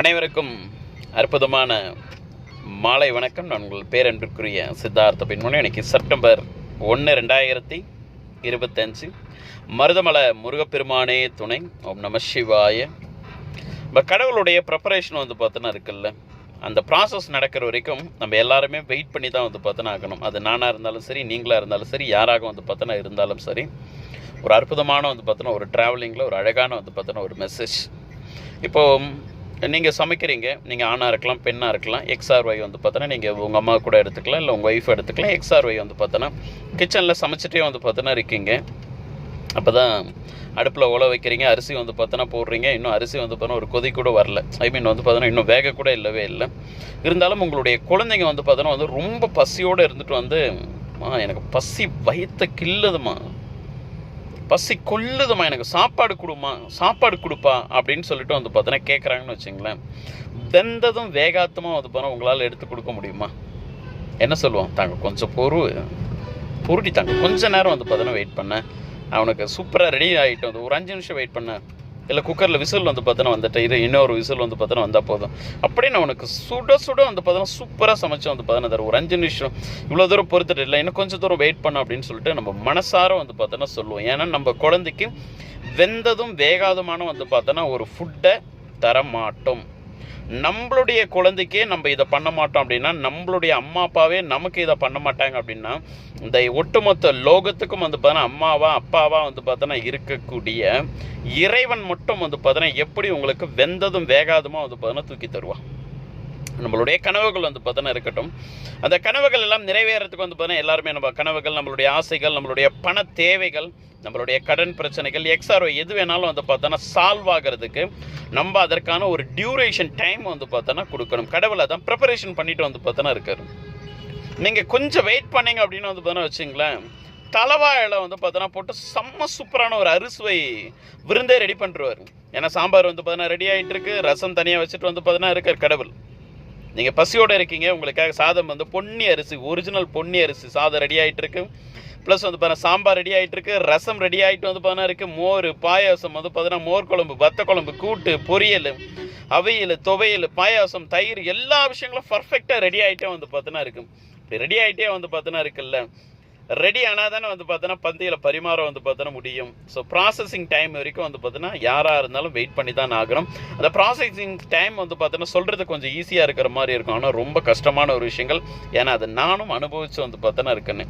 அனைவருக்கும் அற்புதமான மாலை வணக்கம். நான் உங்கள் பேரன்பிற்குரிய சித்தார்த்த பின்மொழி இன்றைக்கி செப்டம்பர் ஒன்று ரெண்டாயிரத்தி இருபத்தஞ்சு. மருதமலை முருகப்பெருமானே துணை. ஓம் நம சிவாய. இப்போ கடவுளுடைய ப்ரிப்பரேஷன் வந்து பார்த்தோன்னா இருக்குல்ல அந்த ப்ராசஸ் நடக்கிற வரைக்கும் நம்ம எல்லாருமே வெயிட் பண்ணி தான் வந்து பார்த்தோன்னா ஆகணும். அது நானாக இருந்தாலும் சரி நீங்களாக இருந்தாலும் சரி யாராக வந்து பார்த்தோன்னா இருந்தாலும் சரி. ஒரு அற்புதமான வந்து பார்த்தோன்னா ஒரு ட்ராவலிங்கில் ஒரு அழகான வந்து பார்த்தோன்னா ஒரு மெசேஜ் இப்போது நீங்கள் சமைக்கிறீங்க நீங்கள் ஆணாக இருக்கலாம் பெண்ணாக இருக்கலாம் எக்ஸ்ஆர் ஒய் வந்து பார்த்தோன்னா நீங்கள் உங்கள் அம்மா கூட எடுத்துக்கலாம் இல்லை உங்கள் ஒய்ஃப் எடுத்துக்கலாம் எக்ஸ்ஆர் ஒய் வந்து பார்த்தோன்னா கிச்சனில் சமைச்சிட்டே வந்து பார்த்தோன்னா இருக்கீங்க. அப்போ தான் அடுப்பில் உழ வைக்கிறீங்க அரிசி வந்து பார்த்தோன்னா போடுறீங்க இன்னும் அரிசி வந்து பார்த்தோன்னா ஒரு கொதி கூட வரல. ஐ மீன் வந்து பார்த்தோன்னா இன்னும் வேக கூட இல்லவே இல்லை. இருந்தாலும் உங்களுடைய குழந்தைங்க வந்து பார்த்தோன்னா வந்து ரொம்ப பசியோடு இருந்துட்டு வந்து எனக்கு பசி வயிற்ற கில்லுதுமா பசி கொல்லுதுமா எனக்கு சாப்பாடு கொடுமா சாப்பாடு கொடுப்பா அப்படின்னு சொல்லிட்டு வந்து பார்த்தோன்னா கேட்குறாங்கன்னு வச்சுங்களேன். வெந்ததும் வேகாத்தமாக வந்து பார்த்தா உங்களால் எடுத்து கொடுக்க முடியுமா? என்ன சொல்லுவோம் தாங்க கொஞ்சம் பொறு பொருட்டி தாங்க கொஞ்ச நேரம் வந்து பார்த்தோன்னா வெயிட் பண்ணேன். அவனுக்கு சூப்பராக ரெடி ஆகிட்டு வந்து ஒரு அஞ்சு நிமிஷம் வெயிட் பண்ணேன். இல்லை குக்கரில் விசில் வந்து பார்த்தோன்னா வந்துட்டு இது இன்னொரு விசில் வந்து பார்த்தோன்னா வந்தால் போதும். அப்படியே நான் உனக்கு சுட சுட வந்து பார்த்தோன்னா சூப்பராக சமைச்சு வந்து பார்த்தோன்னா தரும் ஒரு அஞ்சு நிமிஷம். இவ்வளோ தூரம் பொறுத்துட்டு இல்லை இன்னும் கொஞ்சம் தூரம் வெயிட் பண்ண அப்படின்னு சொல்லிட்டு நம்ம மனசார வந்து பார்த்தோன்னா சொல்லுவோம். ஏன்னா நம்ம குழந்தைக்கு வெந்ததும் வேகாதுமான வந்து பார்த்தோன்னா ஒரு ஃபுட்டை தர மாட்டோம் நம்மளுடைய குழந்தைக்கே நம்ம இதை பண்ண மாட்டோம் அப்படின்னா நம்மளுடைய அம்மா அப்பாவே நமக்கு இதை பண்ண மாட்டாங்க அப்படின்னா இந்த ஒட்டுமொத்த லோகத்துக்கும் வந்து பார்த்தோன்னா அம்மாவா அப்பாவா வந்து பார்த்தோன்னா இருக்கக்கூடிய இறைவன் மட்டும் வந்து பார்த்தோன்னா எப்படி உங்களுக்கு வெந்ததும் வேகாதுமா வந்து பார்த்தோன்னா தூக்கி தருவான். நம்மளுடைய கனவுகள் வந்து பார்த்தோன்னா இருக்கட்டும். அந்த கனவுகள் எல்லாம் நிறைவேறதுக்கு வந்து பார்த்தோன்னா எல்லாருமே நம்ம கனவுகள் நம்மளுடைய ஆசைகள் நம்மளுடைய பண தேவைகள் நம்மளுடைய கடன் பிரச்சனைகள் எக்ஸ்ஆர்ஓ எது வேணாலும் வந்து பார்த்தோன்னா சால்வ் ஆகிறதுக்கு நம்ம அதற்கான ஒரு டியூரேஷன் டைம் வந்து பார்த்தோன்னா கொடுக்கணும். கடவுளை தான் ப்ரிப்பரேஷன் பண்ணிட்டு வந்து பார்த்தோன்னா இருக்காரு. நீங்கள் கொஞ்சம் வெயிட் பண்ணீங்க அப்படின்னு வந்து பார்த்தோன்னா வச்சுங்களேன் தலைவாயில் வந்து பார்த்தோன்னா போட்டு செம்ம சூப்பரான ஒரு அரிசுவை விருந்தே ரெடி பண்ணுருவார் ஏன்னா சாம்பார் வந்து பார்த்தோன்னா ரெடி ஆகிட்டு இருக்கு ரசம் தனியாக வச்சுட்டு வந்து பார்த்தோன்னா இருக்கார் கடவுள். நீங்கள் பசியோடு இருக்கீங்க உங்களுக்காக சாதம் வந்து பொன்னி அரிசி ஒரிஜினல் பொன்னி அரிசி சாதம் ரெடி ஆகிட்டு இருக்கு. ப்ளஸ் வந்து பாருங்கள் சாம்பார் ரெடி ஆகிட்டு இருக்கு ரசம் ரெடி ஆகிட்டு வந்து பார்த்தா இருக்குது மோர் பாயாசம் வந்து பார்த்தீங்கன்னா மோர் குழம்பு வத்த குழம்பு கூட்டு பொரியல் அவியல் துவையல் பாயாசம் தயிர் எல்லா விஷயங்களும் பர்ஃபெக்டாக ரெடி ஆகிட்டே வந்து பார்த்தோன்னா இருக்கும் இப்படி ரெடி ஆகிட்டே வந்து பார்த்தோன்னா இருக்குல்ல. ரெடி ஆனால் தானே வந்து பார்த்தோன்னா பந்தியில் பரிமாற வந்து பார்த்தோன்னா முடியும். ஸோ ப்ராசஸிங் டைம் வரைக்கும் வந்து பார்த்தோன்னா யாராக இருந்தாலும் வெயிட் பண்ணி தான் ஆகணும். அந்த ப்ராசஸிங் டைம் வந்து பார்த்தோன்னா சொல்கிறது கொஞ்சம் ஈஸியாக இருக்கிற மாதிரி இருக்கும். ஆனால் ரொம்ப கஷ்டமான ஒரு விஷயங்கள். ஏன்னா அது நானும் அனுபவித்து வந்து பார்த்தோன்னா இருக்கேன்னு.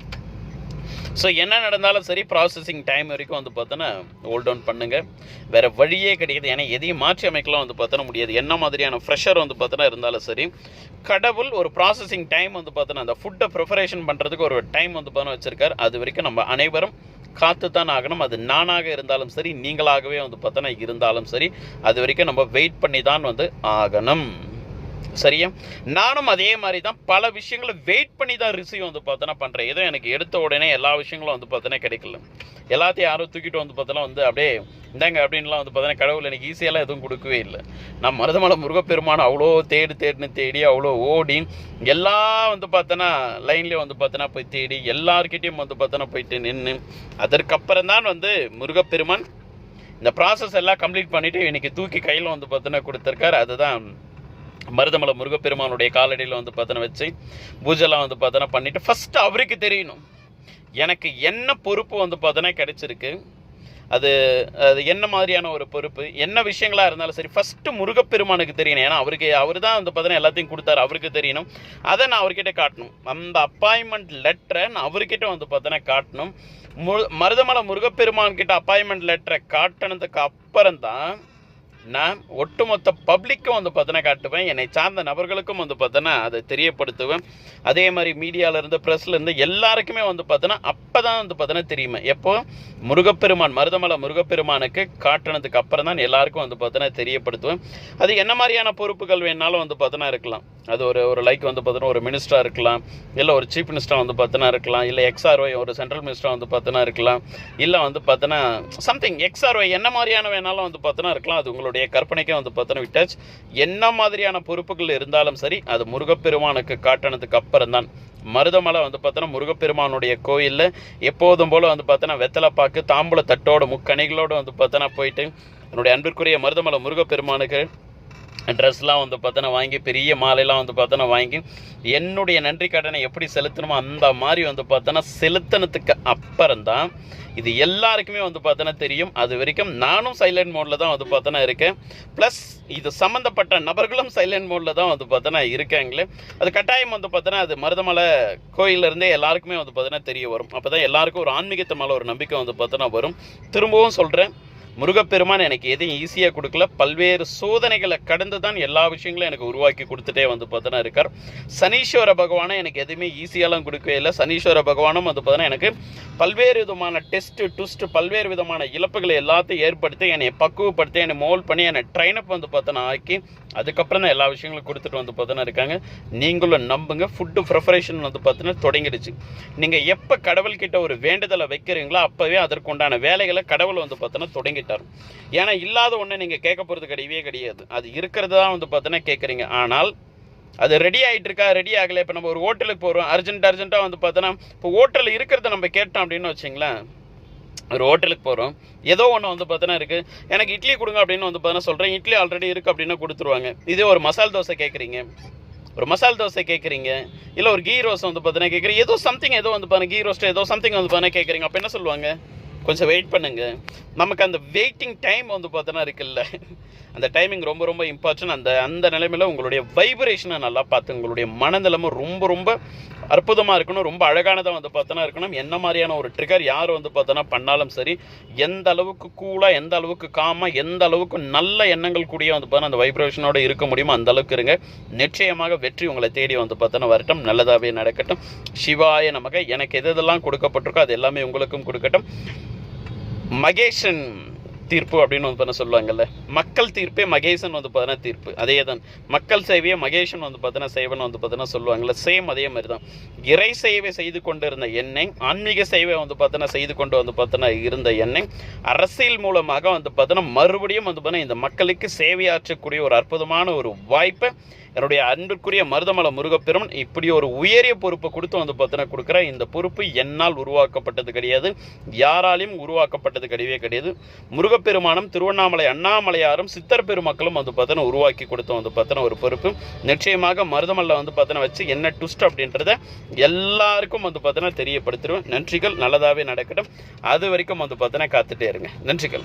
ஸோ என்ன நடந்தாலும் சரி ப்ராசஸிங் டைம் வரைக்கும் வந்து பார்த்தோன்னா ஹோல்ட் ஆன் பண்ணுங்கள் வேறு வழியே கிடையாது. ஏன்னா எதையும் மாற்றி அமைக்கலாம் வந்து பார்த்தோன்னா முடியாது. என்ன மாதிரியான ஃப்ரெஷர் வந்து பார்த்தோன்னா இருந்தாலும் சரி கடவுள் ஒரு ப்ராசஸிங் டைம் வந்து பார்த்தோன்னா அந்த ஃபுட்டை ப்ரிப்பரேஷன் பண்ணுறதுக்கு ஒரு டைம் வந்து பார்த்தோன்னா வச்சுருக்கார். அது வரைக்கும் நம்ம அனைவரும் காத்து தான் ஆகணும். அது நானாக இருந்தாலும் சரி நீங்களாகவே வந்து பார்த்தோன்னா இருந்தாலும் சரி அது வரைக்கும் நம்ம வெயிட் பண்ணி தான் வந்து ஆகணும். சரியா? நானும் அதே மாதிரி தான் பல விஷயங்களை வெயிட் பண்ணி தான் ரிசீவ் வந்து பார்த்தோன்னா பண்ணுறேன் எதுவும் எனக்கு எடுத்த உடனே எல்லா விஷயங்களும் வந்து பார்த்தோன்னா கிடைக்கல. எல்லாத்தையும் யாரும் தூக்கிட்டு வந்து பார்த்தோன்னா வந்து அப்படியே இந்தாங்க அப்படின்லாம் வந்து பார்த்தோன்னா கடவுள் எனக்கு ஈஸியெல்லாம் எதுவும் கொடுக்கவே இல்லை. நான் மருதமலை முருகப்பெருமான அவ்வளோ தேடு தேடுன்னு தேடி அவ்வளோ ஓடி எல்லாம் வந்து பார்த்தோன்னா லைன்லேயே வந்து பார்த்தோன்னா போய் தேடி எல்லாருக்கிட்டேயும் வந்து பார்த்தோன்னா போயிட்டு நின்று அதற்கப்புறம் தான் வந்து முருகப்பெருமான் இந்த ப்ராசஸ் எல்லாம் கம்ப்ளீட் பண்ணிவிட்டு இன்றைக்கி தூக்கி கையில் வந்து பார்த்தோன்னா கொடுத்துருக்காரு. அதுதான் மருதமலை முருகப்பெருமானுடைய காலடியில் வந்து பார்த்தோன்னா வச்சு பூஜைலாம் வந்து பார்த்தோன்னா பண்ணிவிட்டு ஃபஸ்ட்டு அவருக்கு தெரியணும். எனக்கு என்ன பொறுப்பு வந்து பார்த்தோன்னா கிடைச்சிருக்கு. அது அது என்ன மாதிரியான ஒரு பொறுப்பு என்ன விஷயங்களாக இருந்தாலும் சரி ஃபஸ்ட்டு முருகப்பெருமானுக்கு தெரியணும். ஏன்னா அவருக்கு அவர் தான் வந்து பார்த்தோன்னா எல்லாத்தையும் கொடுத்தாரு அவருக்கு தெரியணும். அதை நான் அவர்கிட்ட காட்டணும். அந்த அப்பாயின்மெண்ட் லெட்டரை நான் அவர்கிட்ட வந்து பார்த்தோன்னா காட்டணும். மு மருதமலை முருகப்பெருமான்கிட்ட அப்பாயின்மெண்ட் லெட்டரை காட்டினதுக்கு அப்புறம் தான் நான் ஒட்டுமொத்த பப்ளிக்கும் வந்து பார்த்தோன்னா காட்டுவேன் என்னை சார்ந்த நபர்களுக்கும் வந்து பார்த்தோன்னா அதை தெரியப்படுத்துவேன் அதே மாதிரி மீடியாவிலேருந்து ப்ரெஸ்லேருந்து எல்லாருக்குமே வந்து பார்த்தோன்னா அப்போ தான் வந்து பார்த்தோன்னா தெரியுமே எப்போ முருகப்பெருமான் மருதமலை முருகப்பெருமானுக்கு காட்டினதுக்கு அப்புறம் தான் எல்லாருக்கும் வந்து பார்த்தோன்னா தெரியப்படுத்துவேன் அது என்ன மாதிரியான பொறுப்புகள் வேணாலும் வந்து பார்த்தோன்னா இருக்கலாம் அது ஒரு ஒரு லைக் வந்து பார்த்தோன்னா ஒரு மினிஸ்டராக இருக்கலாம் இல்லை ஒரு சீஃப் மினிஸ்டராக வந்து பார்த்தோன்னா இருக்கலாம் இல்லை எக்ஸ்ஆர்ஒய் ஒரு சென்ட்ரல் மினிஸ்டராக வந்து பார்த்தோன்னா இருக்கலாம் இல்லை வந்து பார்த்தோன்னா சம்திங் எக்ஸ்ஆர்ஒய் என்ன மாதிரியான வேணாலும் வந்து பார்த்தோன்னா இருக்கலாம் அது உங்களுடைய கற்பனைக்கே வந்து பார்த்தோன்னா விட்டாச்சு. என்ன மாதிரியான பொறுப்புகள் இருந்தாலும் சரி அது முருகப்பெருமானுக்கு காட்டினதுக்கு அப்புறம் தான் மருதமலை வந்து பார்த்தோன்னா முருகப்பெருமானுடைய கோயிலில் எப்போதும் போல் வந்து பார்த்தோன்னா வெத்தலைப்பாக்கு தாம்பூல தட்டோட முக்கணிகளோடு வந்து பார்த்தோன்னா போயிட்டு என்னுடைய அன்பிற்குரிய மருதமலை முருகப்பெருமானுக்கு ட்ரெஸ்லாம் வந்து பார்த்தோன்னா வாங்கி பெரிய மாலையெல்லாம் வந்து பார்த்தோன்னா வாங்கி என்னுடைய நன்றி கடனை எப்படி செலுத்தணுமோ அந்த மாதிரி வந்து பார்த்தோன்னா செலுத்தினத்துக்கு அப்புறம் தான் இது எல்லாருக்குமே வந்து பார்த்தோன்னா தெரியும். அது வரைக்கும் நானும் சைலண்ட் மோடில் தான் வந்து பார்த்தோன்னா இருக்கேன். ப்ளஸ் இது சம்மந்தப்பட்ட நபர்களும் சைலண்ட் மோடில் தான் வந்து பார்த்தோன்னா இருக்காங்களே. அது கட்டாயம் வந்து பார்த்தோன்னா அது மருதமலை கோயிலிருந்தே எல்லாருக்குமே வந்து பார்த்தோன்னா தெரிய வரும். அப்போ தான் எல்லாருக்கும் ஒரு ஆன்மீகத்து மேலே ஒரு நம்பிக்கை வந்து பார்த்தோன்னா வரும். திரும்பவும் சொல்கிறேன் முருகப்பெருமான் எனக்கு எதையும் ஈஸியாக கொடுக்கல. பல்வேறு சோதனைகளை கடந்து தான் எல்லா விஷயங்களும் எனக்கு உருவாக்கி கொடுத்துட்டே வந்து பார்த்தோன்னா இருக்கார். சனீஸ்வர பகவானை எனக்கு எதுவுமே ஈஸியாலாம் கொடுக்கவே இல்லை. சனீஸ்வர பகவானும் வந்து பார்த்தோன்னா எனக்கு பல்வேறு விதமான டெஸ்ட்டு ட்விஸ்ட்டு பல்வேறு விதமான இழப்புகளை எல்லாத்தையும் ஏற்படுத்தி என்னை பக்குவப்படுத்தி என்னை மோல் பண்ணி என்னை ட்ரைனப் வந்து பார்த்தோன்னா ஆக்கி அதுக்கப்புறம் தான் எல்லா விஷயங்களும் கொடுத்துட்டு வந்து பார்த்தோன்னா இருக்காங்க. நீங்களும் நம்புங்க. ஃபுட்டு ப்ரிப்பரேஷன் வந்து பார்த்தோன்னா தொடங்கிடுச்சு. நீங்கள் எப்போ கடவுள்கிட்ட ஒரு வேண்டுதலை வைக்கிறீங்களோ அப்போவே அதற்குண்டான வேலைகளை கடவுள் வந்து பார்த்தோன்னா சொல்லிட்டார் ஏன்னா இல்லாத ஒன்று நீங்கள் கேட்க போகிறது கிடையவே கிடையாது. அது இருக்கிறது தான் வந்து பார்த்தோன்னா கேட்குறீங்க. ஆனால் அது ரெடி ஆகிட்டு இருக்கா? ரெடி ஆகலை. இப்போ நம்ம ஒரு ஹோட்டலுக்கு போகிறோம் அர்ஜென்ட் அர்ஜென்ட்டாக வந்து பார்த்தோன்னா இப்போ ஹோட்டலில் இருக்கிறத நம்ம கேட்டோம் அப்படின்னு வச்சிங்களேன். ஒரு ஹோட்டலுக்கு போகிறோம் ஏதோ ஒன்று வந்து பார்த்தோன்னா இருக்குது எனக்கு இட்லி கொடுங்க அப்படின்னு வந்து பார்த்தோன்னா சொல்கிறேன் இட்லி ஆல்ரெடி இருக்குது அப்படின்னா கொடுத்துருவாங்க. இதே ஒரு மசால் தோசை கேட்குறீங்க. ஒரு மசால் தோசை கேட்குறீங்க. இல்லை ஒரு கீ ரோஸ்ட் வந்து பார்த்தோன்னா கேட்குறீங்க. ஏதோ சம்திங் ஏதோ வந்து பாருங்க கீ ரோஸ்ட் ஏதோ சம்திங் வந்து பார்த்தோன்னா கேட்குறீங்க. அப்போ என்ன சொல்லுவாங்க? கொஞ்சம் வெயிட் பண்ணுங்க. நமக்கு அந்த வெயிட்டிங் டைம் வந்து பார்த்தோன்னா இருக்குல்ல. அந்த டைமிங் ரொம்ப ரொம்ப இம்பார்ட்டன்ட் அந்த அந்த நிலைமையில் உங்களுடைய வைப்ரேஷனை நல்லா பார்த்து உங்களுடைய மனநிலைமை ரொம்ப ரொம்ப அற்புதமாக இருக்கணும். ரொம்ப அழகானதாக வந்து பார்த்தோன்னா இருக்கணும். என்ன மாதிரியான ஒரு ட்ரிகர் யார் வந்து பார்த்தோன்னா பண்ணாலும் சரி எந்த அளவுக்கு கூலாக எந்த அளவுக்கு காமாக எந்த அளவுக்கு நல்ல எண்ணங்கள் கூடிய வந்து பார்த்தோன்னா அந்த வைப்ரேஷனோட இருக்க முடியுமோ அந்த அளவுக்கு இருங்க. நிச்சயமாக வெற்றி உங்களை தேடி வந்து பார்த்தோன்னா வரட்டும். நல்லதாகவே நடக்கட்டும். சிவாய நமக்கு எனக்கு எது எதெல்லாம் கொடுக்கப்பட்டிருக்கோ அது எல்லாமே உங்களுக்கும் கொடுக்கட்டும். மகேஷன் தீர்ப்பு அப்படின்னு வந்து பார்த்தீங்கன்னா சொல்லுவாங்கல்ல. மக்கள் தீர்ப்பே மகேசன் வந்து பார்த்தீங்கன்னா தீர்ப்பு. அதே தான் மக்கள் சேவையை மகேஷன் வந்து பார்த்தீங்கன்னா சேவன் வந்து பார்த்தீங்கன்னா சொல்லுவாங்கல்ல. சேம் அதே மாதிரி தான் இறை சேவை செய்து கொண்டு இருந்த எண்ணெய் ஆன்மீக சேவை வந்து பார்த்தீங்கன்னா செய்து கொண்டு வந்து பார்த்தீங்கன்னா இருந்த எண்ணெய் அரசியல் மூலமாக வந்து பார்த்தீங்கன்னா மறுபடியும் வந்து பார்த்தீங்கன்னா இந்த மக்களுக்கு சேவையாற்றக்கூடிய ஒரு அற்புதமான ஒரு வாய்ப்பை என்னுடைய அன்பிற்குரிய மருதமலை முருகப்பெருமன் இப்படி ஒரு உயரிய பொறுப்பை கொடுத்து வந்து பார்த்தீங்கன்னா கொடுக்குற இந்த பொறுப்பு என்னால் உருவாக்கப்பட்டது கிடையாது. யாராலையும் உருவாக்கப்பட்டது கிடையவே கிடையாது. முருகப்பெருமானும் திருவண்ணாமலை அண்ணாமலையாரும் சித்தர் பெருமக்களும் வந்து பார்த்தீங்கன்னா உருவாக்கி கொடுத்த வந்து பார்த்தீங்கன்னா ஒரு பொறுப்பு. நிச்சயமாக மருதமல்ல வந்து பார்த்தோன்னா வச்சு என்ன ட்விஸ்ட் அப்படின்றத எல்லாருக்கும் வந்து பார்த்தோன்னா தெரியப்படுத்திடுவேன். நன்றிகள். நல்லதாகவே நடக்கட்டும். அது வரைக்கும் வந்து பார்த்தோன்னா காத்துட்டே இருங்க. நன்றிகள்.